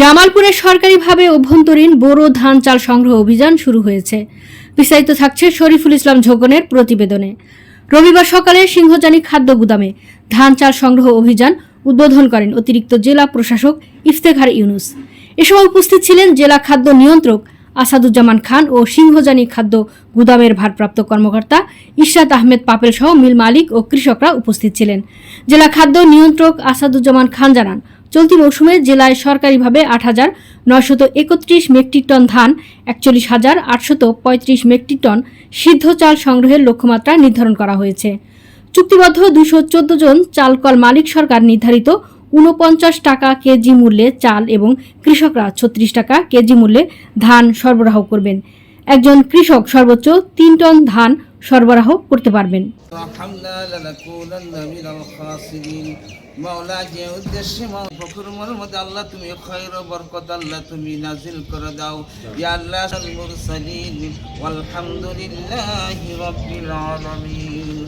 জামালপুরে সরকারিভাবে অভ্যন্তরীণ বোরো ধান চাল সংগ্রহ অভিযান শুরু হয়েছে। বিস্তারিত থাকছে শরীফুল ইসলাম ঝোকনের প্রতিবেদনে। রবিবার সকালে সিংহজানি খাদ্য গুদামে ধান চাল সংগ্রহ অভিযান উদ্বোধন করেন অতিরিক্ত জেলা প্রশাসক ইফতেখার ইউনুস। এ সময় উপস্থিত ছিলেন জেলা খাদ্য নিয়ন্ত্রক আসাদুজ্জামান খান ও সিংহজানি খাদ্য গুদামের ভারপ্রাপ্ত কর্মকর্তা ইশরাত আহমেদ পাপেল সহ মিল মালিক ও কৃষকরা উপস্থিত ছিলেন। জেলা খাদ্য নিয়ন্ত্রক আসাদুজ্জামান খান জানান চলতি মৌসুমে জেলায় সরকারিভাবে আট হাজার নয়শত একত্রিশ মেট্রিক টন ধান, একচল্লিশ হাজার আটশত পঁয়ত্রিশ মেট্রিক টন সিদ্ধ চাল সংগ্রহের লক্ষ্যমাত্রা নির্ধারণ করা হয়েছে। চুক্তিবদ্ধ দুশো চোদ্দ জন চালকল মালিক সরকার নির্ধারিত উনপঞ্চাশ টাকা কেজি মূল্যে চাল এবং কৃষকরা ছত্রিশ টাকা কেজি মূল্যে ধান সরবরাহ করবেন। একজন কৃষক সর্বোচ্চ তিন টন ধান সরবরাহ করতে পারবেন। মাওলা যে উদ্দেশ্যে ফকর মধ্যে আল্লাহ তুমি খৈর বরকত আল্লাহ তুমি নাজিল করে দাও। আল্লাহ মুরসালিন আলহামদুলিল্লাহি রাব্বিল আলামিন।